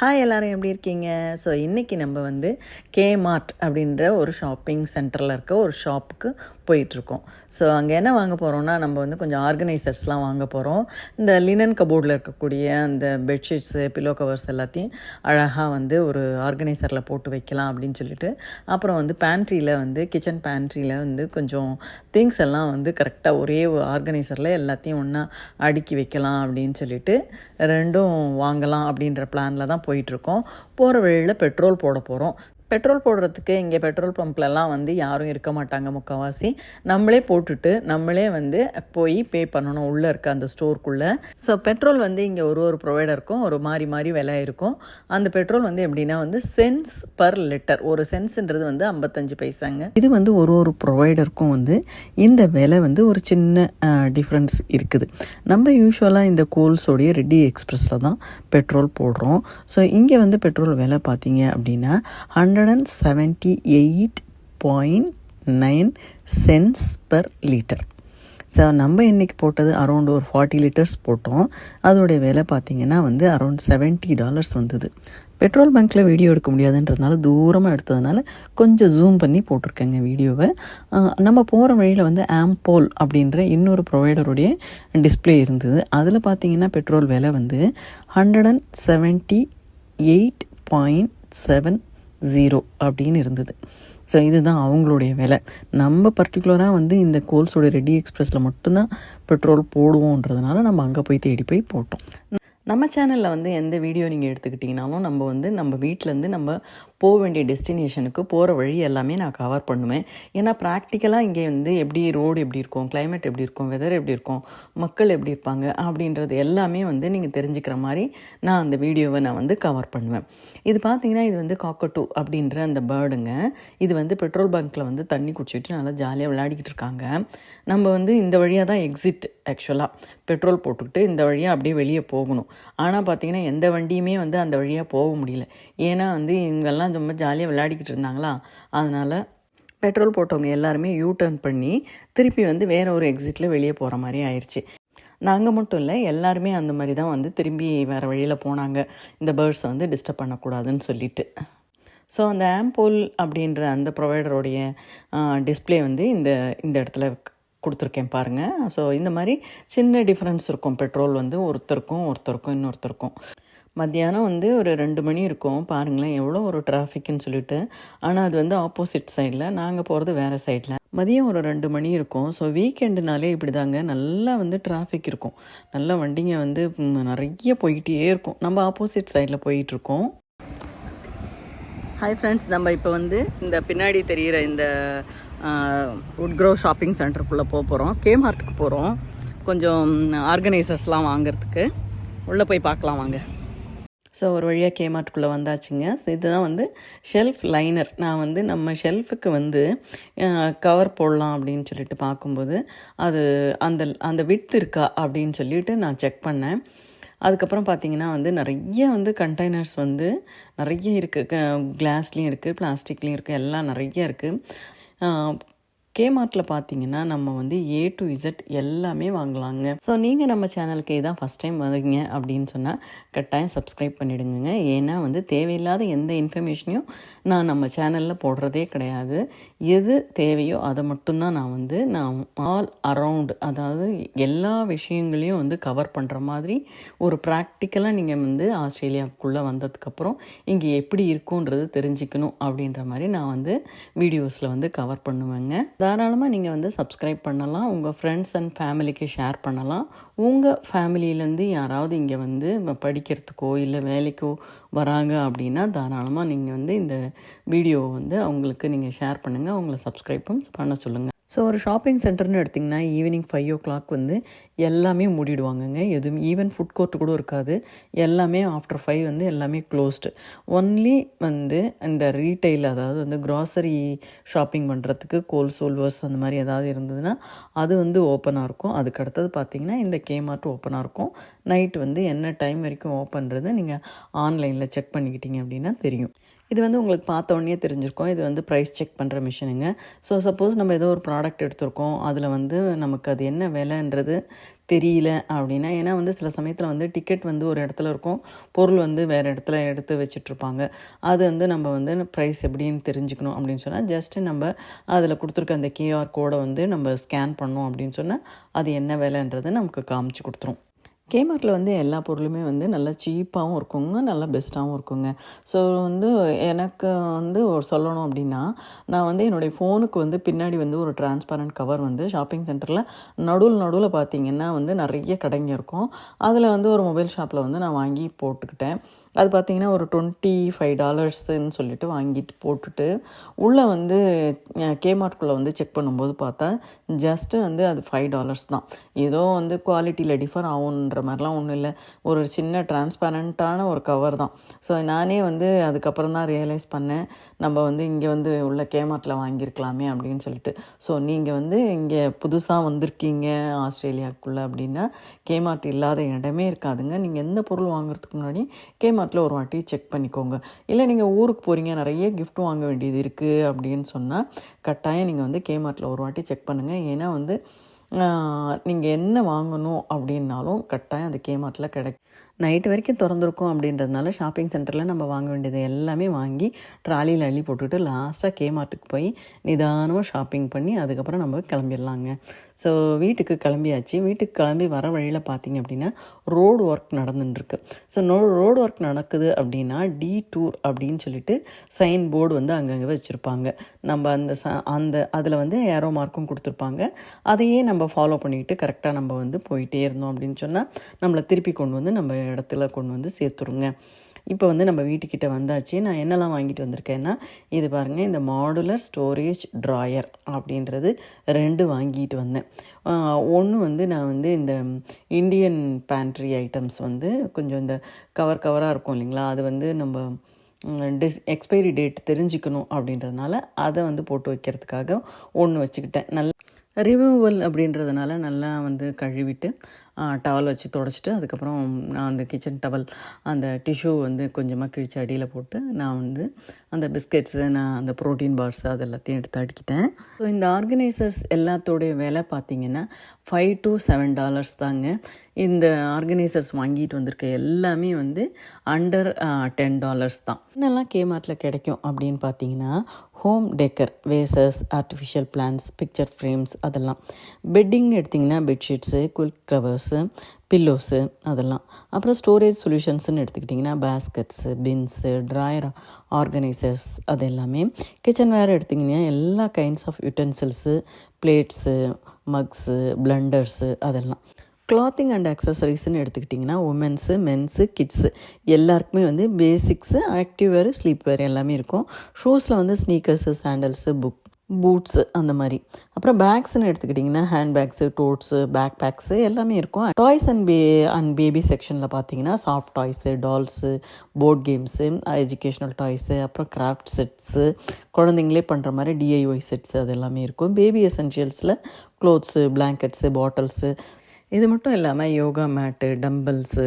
Hi எல்லோரும் எப்படி இருக்கீங்க? ஸோ இன்றைக்கி நம்ம வந்து கே மார்ட் அப்படின்ற ஒரு ஷாப்பிங் சென்டரில் இருக்க ஒரு ஷாப்புக்கு போயிட்டுருக்கோம். ஸோ அங்கே என்ன வாங்க போகிறோம்னா நம்ம வந்து கொஞ்சம் ஆர்கனைசர்ஸ்லாம் வாங்க போகிறோம் இந்த லினன் கபோர்டில் இருக்கக்கூடிய அந்த பெட்ஷீட்ஸு பில்லோ கவர்ஸ் எல்லாத்தையும் அழகாக வந்து ஒரு ஆர்கனைசரில் போட்டு வைக்கலாம் அப்படின்னு சொல்லிட்டு அப்புறம் வந்து பேண்ட்ரியில் வந்து கிச்சன் பேண்ட்ரியில் வந்து கொஞ்சம் திங்ஸ் எல்லாம் வந்து கரெக்டாக ஒரே ஆர்கனைசரில் எல்லாத்தையும் ஒன்றா அடுக்கி வைக்கலாம் அப்படின்னு சொல்லிட்டு ரெண்டும் வாங்கலாம் அப்படின்ற பிளானில் தான் போயிட்டுருக்கோம் போகிற வழியில் பெட்ரோல் போட போகிறோம் பெட்ரோல் போடுறதுக்கு இங்கே பெட்ரோல் பம்ப்லலாம் வந்து யாரும் இருக்க மாட்டாங்க முக்கால்வாசி நம்மளே போட்டுட்டு நம்மளே வந்து போய் பே பண்ணணும் உள்ளே இருக்க அந்த ஸ்டோருக்குள்ளே. ஸோ பெட்ரோல் வந்து இங்கே ஒரு ஒரு ப்ரொவைடருக்கும் ஒரு மாறி மாறி விலை இருக்கும். அந்த பெட்ரோல் வந்து எப்படின்னா வந்து சென்ஸ் பர் லிட்டர் ஒரு சென்ஸ்ன்றது வந்து ஐம்பத்தஞ்சு பைசாங்க. இது வந்து ஒரு ஒரு ப்ரொவைடருக்கும் வந்து இந்த விலை வந்து ஒரு சின்ன டிஃப்ரென்ஸ் இருக்குது. நம்ம யூஸ்வலாக இந்த கோல்ஸோடைய ரெட்டி எக்ஸ்பிரஸில் தான் பெட்ரோல் போடுறோம். ஸோ இங்கே வந்து பெட்ரோல் விலை பார்த்தீங்க அப்படின்னா hundred hundred and seventy eight point nine cents per litre so நம்ம இன்றைக்கி போட்டது அரௌண்ட் ஒரு ஃபார்ட்டி லிட்டர்ஸ் போட்டோம். அதோடைய விலை பார்த்திங்கன்னா வந்து அரௌண்ட் செவன்ட்டி டாலர்ஸ் வந்தது. பெட்ரோல் பங்க்கில் வீடியோ எடுக்க முடியாதுன்றதுனால தூரமாக எடுத்ததுனால கொஞ்சம் ஜூம் பண்ணி போட்டிருக்கேங்க வீடியோவை. நம்ம போகிற வழியில் வந்து ஆம்போல் அப்படின்ற இன்னொரு ப்ரொவைடருடைய டிஸ்பிளே இருந்தது. அதில் பார்த்திங்கன்னா பெட்ரோல் விலை வந்து hundred and seventy eight point seven zero அப்படின்னு இருந்தது. ஸோ இதுதான் அவங்களுடைய விலை. நம்ம பர்டிகுலராக வந்து இந்த கோல்ஸோட ரெடி எக்ஸ்ப்ரெஸில் மட்டும்தான் பெட்ரோல் போடுவோன்றதுனால நம்ம அங்கே போய் தேடி போய் போட்டோம். நம்ம சேனலில் வந்து எந்த வீடியோ நீங்கள் எடுத்துக்கிட்டிங்கனாலும் நம்ம வந்து நம்ம வீட்டிலேருந்து நம்ம போக வேண்டிய டெஸ்டினேஷனுக்கு போகிற வழி எல்லாமே நான் கவர் பண்ணுவேன். ஏன்னா ப்ராக்டிக்கலாக இங்கே வந்து எப்படி ரோடு எப்படி இருக்கும் கிளைமேட் எப்படி இருக்கும் வெதர் எப்படி இருக்கும் மக்கள் எப்படி இருப்பாங்க அப்படின்றது எல்லாமே வந்து நீங்கள் தெரிஞ்சுக்கிற மாதிரி நான் அந்த வீடியோவை நான் வந்து கவர் பண்ணுவேன். இது பார்த்தீங்கன்னா இது வந்து காக்கட்டூ அப்படின்ற அந்த பேர்டுங்க இது வந்து பெட்ரோல் பங்க்கில் வந்து தண்ணி குடிச்சிட்டு நல்லா ஜாலியாக விளையாடிக்கிட்டு இருக்காங்க. நம்ம வந்து இந்த வழியாக தான் எக்ஸிட் ஆக்சுவலாக பெட்ரோல் போட்டுக்கிட்டு இந்த வழியாக அப்படியே வெளியே போகணும். ஆனால் பார்த்தீங்கன்னா எந்த வண்டியுமே வந்து அந்த வழியாக போக முடியல. ஏன்னா வந்து எல்லாம் ரொம்ப ஜாலியாக விளையாடிக்கிட்டு இருந்தாங்களா? அதனால் பெட்ரோல் போட்டவங்க எல்லாருமே யூ டர்ன் பண்ணி திருப்பி வந்து வேறு ஒரு எக்ஸிட்டில் வெளியே போகிற மாதிரி ஆயிடுச்சு நாங்கள் மட்டும் இல்லை எல்லாருமே அந்த மாதிரி தான் வந்து திரும்பி வேறு வழியில் போனாங்க. இந்த பேர்ட்ஸை வந்து டிஸ்டர்ப் பண்ணக்கூடாதுன்னு சொல்லிட்டு. ஸோ அந்த ஆம்போல் அப்படின்ற அந்த ப்ரொவைடருடைய டிஸ்பிளே வந்து இந்த இந்த இடத்துல கொடுத்துருக்கேன் பாருங்கள் ஸோ இந்த மாதிரி சின்ன டிஃப்ரென்ஸ் இருக்கும். பெட்ரோல் வந்து ஒருத்தருக்கும் ஒருத்தருக்கும் இன்னொருத்தருக்கும். மத்தியானம் வந்து ஒரு ரெண்டு மணி இருக்கும். பாருங்களேன் எவ்வளோ ஒரு டிராஃபிக்னு சொல்லிட்டு. ஆனால் அது வந்து ஆப்போசிட் சைடில் நாங்கள் போகிறது வேறு சைடில் மதியம் ஒரு ரெண்டு மணி இருக்கும். ஸோ வீக்கெண்டுனாலே இப்படி தாங்க நல்லா வந்து டிராஃபிக் இருக்கும். நல்லா வண்டிங்க வந்து நிறைய போய்கிட்டே இருக்கும். நம்ம ஆப்போசிட் சைடில் போயிட்டுருக்கோம். ஹாய் ஃப்ரெண்ட்ஸ் நம்ம இப்போ வந்து இந்த பின்னாடி தெரிகிற இந்த உட்க்ரோ ஷாப்பிங் சென்டருக்குள்ளே போக போகிறோம் கேமார்ட்டுக்கு போகிறோம் கொஞ்சம் ஆர்கனைசர்ஸ்லாம் வாங்கிறதுக்கு. உள்ளே போய் பார்க்கலாம் வாங்க. ஸோ ஒரு வழியாக கேமார்ட்குள்ளே வந்தாச்சுங்க. இதுதான் வந்து ஷெல்ஃப் லைனர் நான் வந்து நம்ம ஷெல்ஃபுக்கு வந்து கவர் போடலாம் அப்படின்னு சொல்லிட்டு பார்க்கும்போது அது அந்த அந்த வித் இருக்கா அப்படின்னு சொல்லிட்டு நான் செக் பண்ணேன். அதுக்கப்புறம் பார்த்தீங்கன்னா வந்து நிறைய வந்து கண்டெய்னர்ஸ் வந்து நிறைய இருக்குது கிளாஸ்லேயும் இருக்குது பிளாஸ்டிக்லேயும் இருக்குது எல்லாம் நிறைய இருக்குது கேமார்ட்டில் பார்த்தீங்கன்னா நம்ம வந்து ஏ டு இசட் எல்லாமே வாங்கலாங்க. ஸோ நீங்கள் நம்ம சேனலுக்கு இதான் ஃபஸ்ட் டைம் வரீங்க அப்படின்னு சொன்னால் கட்டாயம் சப்ஸ்கிரைப் பண்ணிவிடுங்க ஏன்னா வந்து தேவையில்லாத எந்த இன்ஃபர்மேஷனையும் நான் நம்ம சேனலில் போடுறதே கிடையாது. எது தேவையோ அதை மட்டும்தான் நான் வந்து நான் ஆல் அரவுண்ட் அதாவது எல்லா விஷயங்களையும் வந்து கவர் பண்ணுற மாதிரி ஒரு ப்ராக்டிக்கலாக நீங்கள் வந்து ஆஸ்திரேலியாவுக்குள்ளே வந்ததுக்கப்புறம் இங்கே எப்படி இருக்குன்றது தெரிஞ்சுக்கணும் அப்படின்ற மாதிரி நான் வந்து வீடியோஸில் வந்து கவர் பண்ணுவேங்க. தாராளமாக நீங்கள் வந்து சப்ஸ்கிரைப் பண்ணலாம். உங்கள் ஃப்ரெண்ட்ஸ் அண்ட் ஃபேமிலிக்கு ஷேர் பண்ணலாம். உங்கள் ஃபேமிலியிலேருந்து யாராவது இங்கே வந்து படிக்கிறதுக்கோ இல்லை வேலைக்கோ வராங்க அப்படின்னா தாராளமாக நீங்கள் வந்து இந்த வீடியோவை வந்து அவங்களுக்கு நீங்கள் ஷேர் பண்ணுங்கள் அவங்கள சப்ஸ்கிரைப்பும் பண்ண சொல்லுங்கள் ஸோ ஒரு ஷாப்பிங் சென்டர்னு எடுத்திங்கன்னா ஈவினிங் ஃபைவ் ஓ கிளாக் வந்து எல்லாமே மூடிடுவாங்கங்க. எதுவும் ஈவன் ஃபுட் கோர்ட் கூட இருக்காது. எல்லாமே ஆஃப்டர் ஃபைவ் வந்து எல்லாமே க்ளோஸ்டு ஒன்லி வந்து இந்த ரீட்டைல் அதாவது வந்து க்ராசரி ஷாப்பிங் பண்ணுறதுக்கு கோல் சோல்வர்ஸ் அந்த மாதிரி ஏதாவது இருந்ததுன்னா அது வந்து ஓப்பனாக இருக்கும். அதுக்கு அடுத்தது பார்த்திங்கன்னா இந்த கேமார்ட் ஓப்பனாக இருக்கும். நைட் வந்து என்ன டைம் வரைக்கும் ஓப்பன்றது நீங்கள் ஆன்லைனில் செக் பண்ணிக்கிட்டீங்க அப்படின்னா தெரியும். இது வந்து உங்களுக்கு பார்த்த உடனே தெரிஞ்சிருக்கும். இது வந்து ப்ரைஸ் செக் பண்ணுற மிஷினுங்க ஸோ சப்போஸ் நம்ம ஏதோ ஒரு ப்ராடக்ட் எடுத்திருக்கோம். அதில் வந்து நமக்கு அது என்ன விலைன்றது தெரியல அப்படின்னா ஏன்னா வந்து சில சமயத்தில் வந்து டிக்கெட் வந்து ஒரு இடத்துல இருக்கும். பொருள் வந்து வேறு இடத்துல எடுத்து வச்சிட்ருப்பாங்க அது வந்து நம்ம வந்து ப்ரைஸ் எப்படின்னு தெரிஞ்சுக்கணும் அப்படின்னு சொன்னால் ஜஸ்ட்டு நம்ம அதில் கொடுத்துருக்க அந்த கியூஆர் கோடை வந்து நம்ம ஸ்கேன் பண்ணோம் அப்படின்னு சொன்னால் அது என்ன விலைன்றது நமக்கு காமிச்சு கொடுத்துரும். கேமார்ட்டில் வந்து எல்லா பொருளுமே வந்து நல்லா சீப்பாகவும் இருக்குங்க நல்லா பெஸ்ட்டாகவும் இருக்குங்க. ஸோ வந்து எனக்கு வந்து ஒரு சொல்லணும் அப்படின்னா நான் வந்து என்னுடைய ஃபோனுக்கு வந்து பின்னாடி வந்து ஒரு டிரான்ஸ்பரண்ட் கவர் வந்து ஷாப்பிங் சென்டரில் நடுவில் நடுவில் பார்த்தீங்கன்னா வந்து நிறைய கடைங்க இருக்கும். அதில் வந்து ஒரு மொபைல் ஷாப்பில் வந்து நான் வாங்கி போட்டுக்கிட்டேன். அது பார்த்தீங்கன்னா ஒரு டுவெண்ட்டி ஃபைவ் டாலர்ஸ்ன்னு சொல்லிட்டு வாங்கிட்டு போட்டுட்டு உள்ளே வந்து கேமார்ட்குள்ளே வந்து செக் பண்ணும்போது பார்த்தா ஜஸ்ட்டு வந்து அது ஃபைவ் டாலர்ஸ் தான். ஏதோ வந்து குவாலிட்டியில் டிஃபர் ஆகுன்ற மாதிரிலாம் ஒன்றும் இல்லை. ஒரு சின்ன டிரான்ஸ்பரண்ட்டான ஒரு கவர் தான். ஸோ நானே வந்து அதுக்கப்புறம் தான் ரியலைஸ் பண்ணேன். நம்ம வந்து இங்கே வந்து உள்ள கேமார்ட்டில் வாங்கியிருக்கலாமே அப்படின்னு சொல்லிட்டு. ஸோ நீங்கள் வந்து இங்கே புதுசாக வந்திருக்கீங்க ஆஸ்திரேலியாவுக்குள்ளே அப்படின்னா கேமார்ட் இல்லாத இடமே இருக்காதுங்க. நீங்கள் எந்த பொருள் வாங்குறதுக்கு முன்னாடி கேமார்ட்டில் ஒரு வாட்டி செக் பண்ணிக்கோங்க. இல்லை நீங்கள் ஊருக்கு போகிறீங்க நிறைய கிஃப்ட் வாங்க வேண்டியது இருக்குது அப்படின்னு சொன்னால் கட்டாயம் நீங்கள் வந்து கேமார்ட்டில் ஒரு வாட்டி செக் பண்ணுங்கள் ஏன்னா வந்து நீங்கள் என்ன வாங்கணும் அப்படின்னாலும் கட்டாயம் அந்த கேமார்ட்டில் கிடைக்கும். நைட்டு வரைக்கும் திறந்துருக்கும் அப்படின்றதுனால ஷாப்பிங் சென்டரில் நம்ம வாங்க வேண்டியது எல்லாமே வாங்கி ட்ராலியில் அள்ளி போட்டுட்டு லாஸ்ட்டாக கேமார்ட்டுக்கு போய் நிதானமாக ஷாப்பிங் பண்ணி அதுக்கப்புறம் நம்ம கிளம்பிடலாங்க. ஸோ வீட்டுக்கு கிளம்பியாச்சு. வீட்டுக்கு கிளம்பி வர வழியில் பார்த்திங்க அப்படின்னா ரோடு ஒர்க் நடந்துட்டுருக்கு. ஸோ நோ ரோடு ஒர்க் நடக்குது அப்படின்னா டி டூர் அப்படின்னு சொல்லிட்டு சைன் போர்டு வந்து அங்கங்கே வச்சுருப்பாங்க. நம்ம அந்த ச அந்த அதில் வந்து ஏரோ மார்க்கும் கொடுத்துருப்பாங்க. அதையே நம்ம ஃபாலோ பண்ணிக்கிட்டு கரெக்டாக நம்ம வந்து போயிட்டே இருந்தோம் அப்படின்னு சொன்னால் நம்மளை திருப்பி கொண்டு வந்து நம்ம நம்ம இடத்துல கொண்டு வந்து சேர்த்துருங்க. இப்போ வந்து நம்ம வீட்டுக்கிட்ட வந்தாச்சு. நான் என்னெல்லாம் வாங்கிட்டு வந்திருக்கேன்னா இது பாருங்கள் இந்த மாடுலர் ஸ்டோரேஜ் ட்ராயர் அப்படின்றது ரெண்டு வாங்கிட்டு வந்தேன். ஒன்று வந்து நான் வந்து இந்த இந்தியன் பேண்ட்ரி ஐட்டம்ஸ் வந்து கொஞ்சம் இந்த கவர் கவராக இருக்கும் இல்லைங்களா? அது வந்து நம்ம டிஸ் எக்ஸ்பைரி டேட் தெரிஞ்சுக்கணும் அப்படின்றதுனால அதை வந்து போட்டு வைக்கிறதுக்காக ஒன்று வச்சுக்கிட்டேன். நல்ல ரிமூவல் அப்படின்றதுனால நல்லா வந்து கழுவிட்டு டவல் வச்சு தொடச்சிட்டு அதுக்கப்புறம் நான் அந்த கிச்சன் டவல் அந்த டிஷ்யூ வந்து கொஞ்சமாக கிழிச்சு அடியில் போட்டு நான் வந்து அந்த பிஸ்கெட்ஸு நான் அந்த ப்ரோட்டீன் பார்ஸ் அது எல்லாத்தையும் எடுத்து அடிக்கிட்டேன். ஸோ இந்த ஆர்கனைசர்ஸ் எல்லாத்தோடைய விலை பார்த்திங்கன்னா ஃபைவ் டு செவன் டாலர்ஸ் தாங்க. இந்த ஆர்கனைசர்ஸ் வாங்கிட்டு வந்திருக்க எல்லாமே வந்து அண்டர் டென் டாலர்ஸ் தான். என்னெல்லாம் கேமார்ட்டில் கிடைக்கும் அப்படின்னு பார்த்தீங்கன்னா home decor vases artificial plants picture frames அதெல்லாம். பெட்டிங்னு எடுத்திங்கன்னா பெட்ஷீட்ஸு குயிக் கவர்ஸ் பில்லோஸு அதெல்லாம். அப்புறம் ஸ்டோரேஜ் சொல்யூஷன்ஸ்னு எடுத்துக்கிட்டிங்கன்னா பேஸ்கெட்ஸு பின்ஸு ட்ராயர் ஆர்கனைசர்ஸ் அது எல்லாமே. கிச்சன் வேறு எடுத்திங்கன்னா எல்லா kinds of utensils plates mugs blenders அதெல்லாம். கிளாத்திங் அண்ட் அக்சசரிஸ்ன்னு எடுத்துக்கிட்டிங்கன்னா உமன்ஸு மென்ஸு கிட்ஸு எல்லாருக்குமே வந்து basics active wear sleep wear எல்லாமே இருக்கும். ஷூஸில் வந்து ஸ்னீக்கர்ஸு சாண்டல்ஸு புக் பூட்ஸு அந்த மாதிரி. அப்புறம் பேக்ஸ்னு எடுத்துக்கிட்டிங்கன்னா hand bags totes back bags எல்லாமே இருக்கும். Toys and pay and baby செக்ஷனில் பார்த்தீங்கன்னா soft toys dolls board games educational toys அப்புறம் கிராஃப்ட் செட்ஸு குழந்தைங்களே பண்ணுற மாதிரி டிஐஒய் செட்ஸு அது எல்லாமே இருக்கும். பேபி எசென்ஷியல்ஸில் க்ளோத்ஸு பிளாங்கெட்ஸு பாட்டில்ஸு இது மட்டும் இல்லாமல் yoga mat dumbbells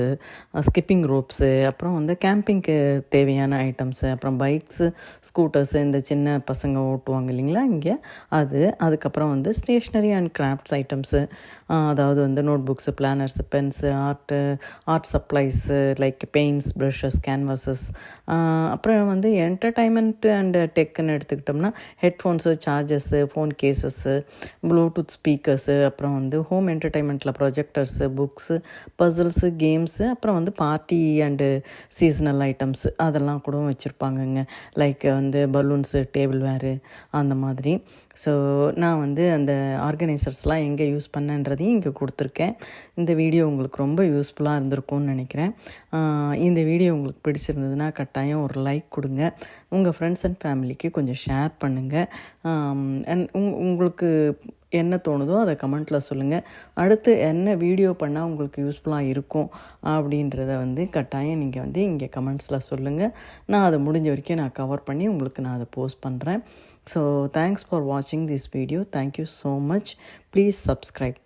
skipping ropes அப்புறம் வந்து கேம்பிங்க்கு தேவையான ஐட்டம்ஸு அப்புறம் பைக்ஸு ஸ்கூட்டர்ஸு இந்த சின்ன பசங்க ஓட்டுவாங்க இல்லைங்களா? இங்கே அது அதுக்கப்புறம் வந்து ஸ்டேஷ்னரி அண்ட் கிராஃப்ட்ஸ் ஐட்டம்ஸு அதாவது வந்து notebooks planners pens art art supplies like paints brushes canvases அப்புறம் வந்து என்டர்டைன்மெண்ட் அண்டு டெக்குன்னு எடுத்துக்கிட்டோம்னா headphones chargers phone cases bluetooth speakers அப்புறம் வந்து ஹோம் என்டர்டைன்மெண்ட்டில் அப்புறம் ப்ரொஜெக்டர்ஸு புக்ஸு பசில்ஸு கேம்ஸு அப்புறம் வந்து பார்ட்டி அண்டு சீசனல் ஐட்டம்ஸு அதெல்லாம் கூட வச்சுருப்பாங்கங்க. லைக் வந்து பலூன்ஸு டேபிள் வேரு அந்த மாதிரி. ஸோ நான் வந்து அந்த ஆர்கனைசர்ஸ்லாம் எங்கே யூஸ் பண்ணன்றதையும் இங்கே கொடுத்துருக்கேன். இந்த வீடியோ உங்களுக்கு ரொம்ப யூஸ்ஃபுல்லாக இருந்திருக்கும்னு நினைக்கிறேன். இந்த வீடியோ உங்களுக்கு பிடிச்சிருந்ததுன்னா கட்டாயம் ஒரு லைக் கொடுங்க. உங்கள் ஃப்ரெண்ட்ஸ் அண்ட் ஃபேமிலிக்கு கொஞ்சம் ஷேர் பண்ணுங்கள் அண்ட் உங்களுக்கு என்ன தோணுதோ அதை கமெண்ட்டில் சொல்லுங்கள் அடுத்து என்ன வீடியோ பண்ணால் உங்களுக்கு யூஸ்ஃபுல்லாக இருக்கும் அப்படின்றத வந்து கட்டாயம் நீங்கள் வந்து இங்கே கமெண்ட்ஸில் சொல்லுங்கள் நான் அதை முடிஞ்ச வரைக்கும் நான் கவர் பண்ணி உங்களுக்கு நான் அதை போஸ்ட் பண்ணுறேன் ஸோ தேங்க்ஸ் ஃபார் வாட்சிங் this video thank you so much please subscribe